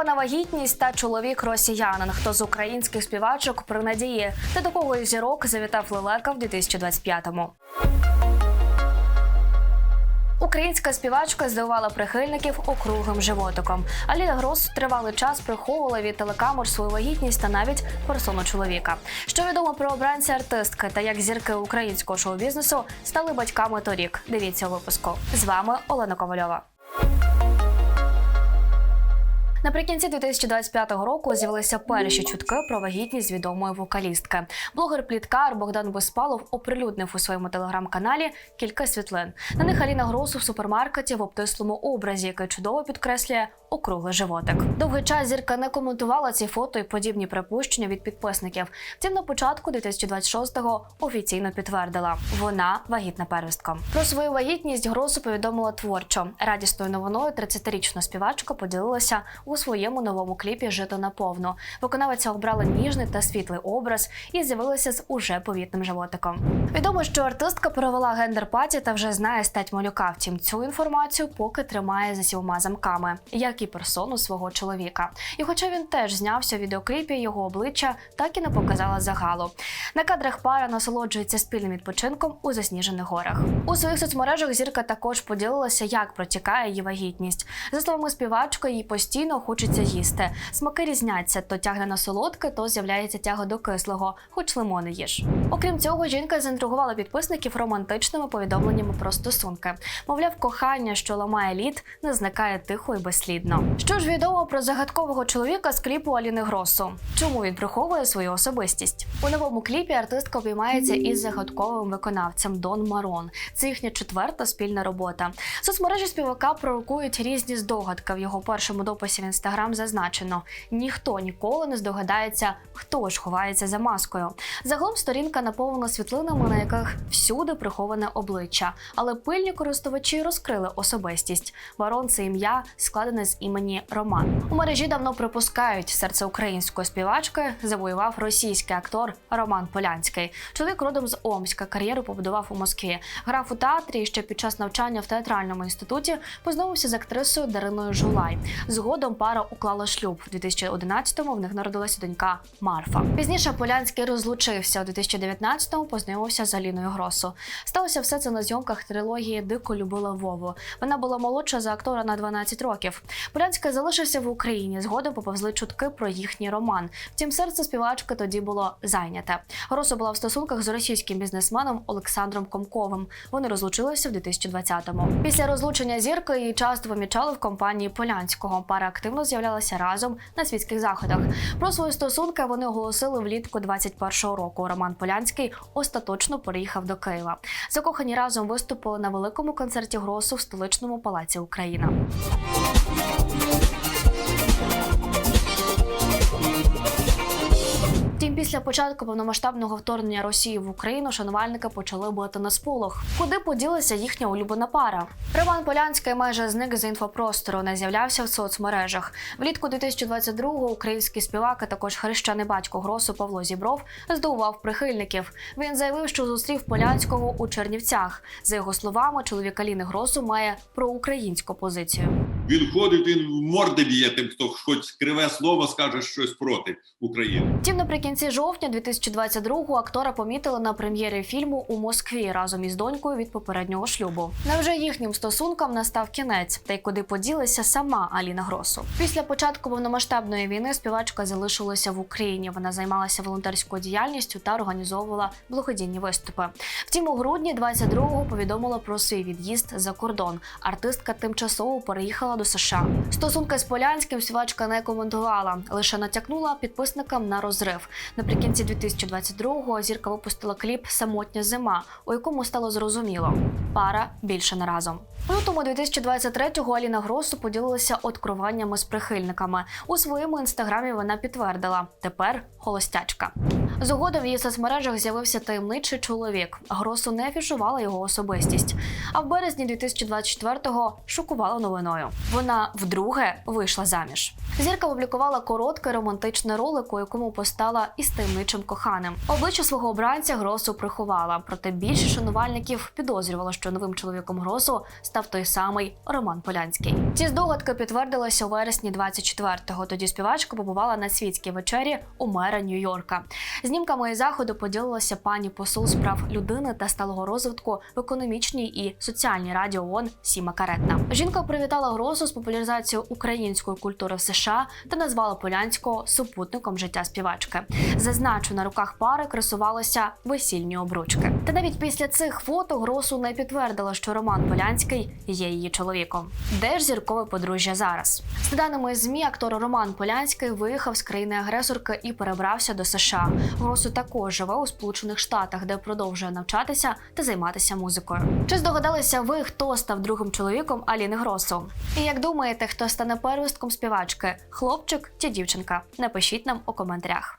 Прихована вагітність та чоловік росіянин. Хто з українських співачок при надії та до кого із зірок завітав лелека в 2025-му. Українська співачка здивувала прихильників округлим животиком. Аліна Грос тривалий час приховувала від телекамер свою вагітність та навіть персону чоловіка. Що відомо про обранця артистки та як зірки українського шоу-бізнесу стали батьками торік. Дивіться у випуску. З вами Олена Ковальова. Наприкінці 2025 року з'явилися перші чутки про вагітність відомої вокалістки. Блогер-пліткар Богдан Беспалов оприлюднив у своєму телеграм-каналі кілька світлин. На них Аліна Гросу в супермаркеті в обтислому образі, який чудово підкреслює округлий животик. Довгий час зірка не коментувала ці фото і подібні припущення від підписників. Втім, на початку 2026-го офіційно підтвердила, вона вагітна первістком. Про свою вагітність Гросу повідомила творчо. Радісною новиною 30-річна співачка поділилася у своєму новому кліпі Жито наповну. Виконавиця обрала ніжний та світлий образ і з'явилася з уже повітним животиком. Відомо, що артистка провела гендер-паті та вже знає стать малюка. Втім, цю інформацію поки тримає за сілма замками, як і персону свого чоловіка. І хоча він теж знявся у відеокліпі, його обличчя так і не показала загалу. На кадрах пара насолоджується спільним відпочинком у засніжених горах. У своїх соцмережах зірка також поділилася, як протікає її вагітність. За словами співачки, їй постійно хочеться їсти. Смаки різняться: то тягне на солодке, то з'являється тяга до кислого, хоч лимони їж. Окрім цього, жінка заінтригувала підписників романтичними повідомленнями про стосунки. Мовляв, кохання, що ламає лід, не зникає тихо і безслідно. Що ж відомо про загадкового чоловіка з кліпу Аліни Гросу? Чому він приховує свою особистість? У новому кліпі артистка обіймається із загадковим виконавцем Дон Марон. Це їхня четверта спільна робота. Соцмережі співака пророкують різні здогадки. В його першому дописі в інстаграм зазначено: ніхто ніколи не здогадається, хто ж ховається за маскою. Загалом сторінка наповнена світлинами, на яких всюди приховане обличчя, але пильні користувачі розкрили особистість. Барон це ім'я складене з імені Роман. У мережі давно припускають серце української співачки завоював російський актор Роман Полянський. Чоловік родом з Омська, кар'єру побудував у Москві. Грав у театрі і ще під час навчання в театральному інституті познайомився з актрисою Дариною Жулай. Згодом пара уклала шлюб. В 2011-му в них народилася донька Марфа. Пізніше Полянський розлучився. У 2019-му познайомився з Аліною Гросу. Сталося все це на зйомках трилогії Дико любила Вову. Вона була молодша за актора на 12 років. Полянський залишився в Україні. Згодом поповзли чутки про їхній роман. Втім, серце співачки тоді було зайняте. Гросу була в стосунках з російським бізнесменом Олександром Комковим. Вони розлучилися в 2020-му. Після розлучення зірки її часто помічали в компанії Полянського. Пара активно з'являлася разом на світських заходах. Про свої стосунки вони оголосили влітку 21-го року. Роман Полянський остаточно переїхав до Києва. Закохані разом виступили на великому концерті Гросу в столичному палаці Україна. Втім, після початку повномасштабного вторгнення Росії в Україну шанувальники почали бити на сполох. Куди поділася їхня улюблена пара? Роман Полянський майже зник з інфопростору, не з'являвся в соцмережах. Влітку 2022-го український співак, а також хрещений батько Гросу Павло Зібров здивував прихильників. Він заявив, що зустрів Полянського у Чернівцях. За його словами, чоловік Аліни Гросу має проукраїнську позицію. Він ходить, він морди б'є тим, хто хоч криве слово скаже щось проти України. Втім, наприкінці жовтня 2022-го актора помітили на прем'єрі фільму у Москві разом із донькою від попереднього шлюбу. Невже їхнім стосункам настав кінець, та й куди поділася сама Аліна Гросу? Після початку повномасштабної війни співачка залишилася в Україні. Вона займалася волонтерською діяльністю та організовувала благодійні виступи. Втім, у грудні 22-го повідомила про свій від'їзд за кордон. Артистка тимчасово переїхала до США. Стосунки з Полянським співачка не коментувала, лише натякнула підписникам на розрив. Наприкінці 2022-го зірка випустила кліп Самотня зима, у якому стало зрозуміло, пара більше не разом. У лютому 2023-го Аліна Гросу поділилася откровеннями з прихильниками. У своєму інстаграмі вона підтвердила: тепер холостячка. Згодом в її соцмережах з'явився таємничий чоловік. Гросу не афішувала його особистість. А в березні 2024-го шокувала новиною. Вона вдруге вийшла заміж. Зірка опублікувала короткий романтичний ролик, у якому постала із таємничим коханим. Обличчя свого обранця Гросу приховала, проте більше шанувальників підозрювало, що новим чоловіком Гросу став той самий Роман Полянський. Ці здогадки підтвердилися у вересні 24-го. Тоді співачка побувала на світській вечері у мера Нью-Йорка. Знімками заходу поділилася пані посол справ людини та сталого розвитку в економічній і соціальній раді ООН Сіма Каретна. Жінка привітала Гросу з популяризацією української культури в США та назвала Полянського супутником життя співачки. Зазначу, на руках пари красувалися весільні обручки. Та навіть після цих фото Гросу не підтвердила, що Роман Полянський є її чоловіком. Де ж зіркове подружжя зараз? За даними ЗМІ, актор Роман Полянський виїхав з країни-агресорки і перебрався до США. Гросу також живе у Сполучених Штатах, де продовжує навчатися та займатися музикою. Чи здогадалися ви, хто став другим чоловіком Аліни Гросу? І як думаєте, хто стане первістком співачки? Хлопчик чи дівчинка? Напишіть нам у коментарях.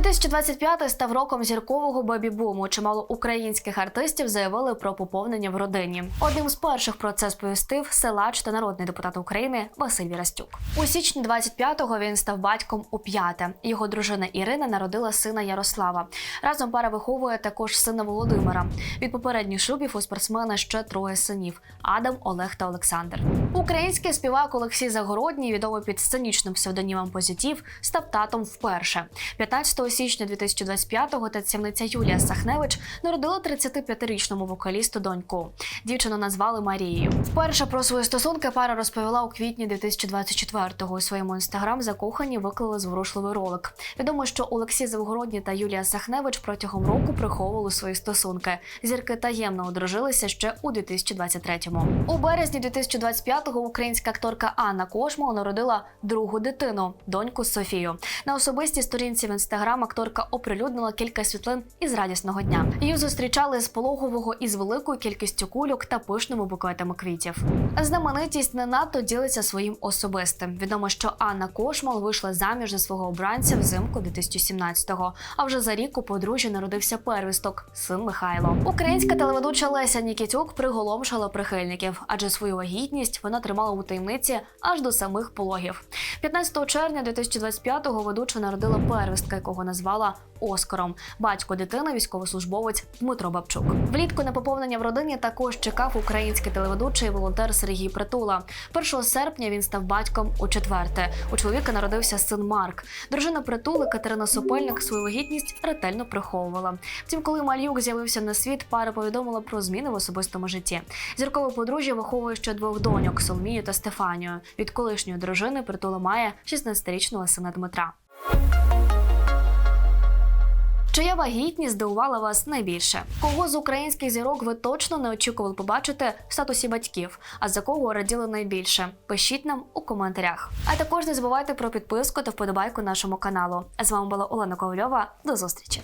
2025 став роком зіркового бебі-буму. Чимало українських артистів заявили про поповнення в родині. Одним з перших про це сповістив силач та народний депутат України Василь Вірастюк. У січні 25-го він став батьком у п'яте. Його дружина Ірина народила сина Ярослава. Разом пара виховує також сина Володимира. Від попередніх шлюбів у спортсмена ще троє синів: Адам, Олег та Олександр. Український співак Олексій Загородній, відомий під сценічним псевдонімом Позитив, став татом вперше. 15 січня 2025-го татцівниця Юлія Сахневич народила 35-річному вокалісту доньку. Дівчину назвали Марією. Вперше про свої стосунки пара розповіла у квітні 2024-го. У своєму інстаграм закохані виклали зворушливий ролик. Відомо, що Олексій Завгородній та Юлія Сахневич протягом року приховували свої стосунки. Зірки таємно одружилися ще у 2023-му. У березні 2025-го українська акторка Анна Кошмал народила другу дитину, доньку Софію. На особистій сторінці в інстаграм акторка оприлюднила кілька світлин із радісного дня. Її зустрічали з пологового із великою кількістю кульок та пишними букетами квітів. Знаменитість не надто ділиться своїм особистим. Відомо, що Анна Кошмал вийшла заміж за свого обранця взимку 2017-го. А вже за рік у подружжя народився первісток син Михайло. Українська телеведуча Леся Нікітюк приголомшила прихильників, адже свою вагітність вона тримала у таємниці аж до самих пологів. 15 червня 2025-го ведуча народила первістка, якого назвала Оскаром. Батько дитини, військовослужбовець Дмитро Бабчук. Влітку на поповнення в родині також чекав український телеведучий волонтер Сергій Притула. 1 серпня він став батьком у четверте. У чоловіка народився син Марк. Дружина притули Катерина Сопельник свою вагітність ретельно приховувала. Втім, коли малюк з'явився на світ, пара повідомила про зміни в особистому житті. Зіркове подружжя виховує ще двох доньок Соломію та Стефанію. Від колишньої дружини притула має 16-річного сина Дмитра. Чия вагітність здивувала вас найбільше? Кого з українських зірок ви точно не очікували побачити в статусі батьків? А за кого раділи найбільше? Пишіть нам у коментарях. А також не забувайте про підписку та вподобайку нашому каналу. А з вами була Олена Ковальова. До зустрічі!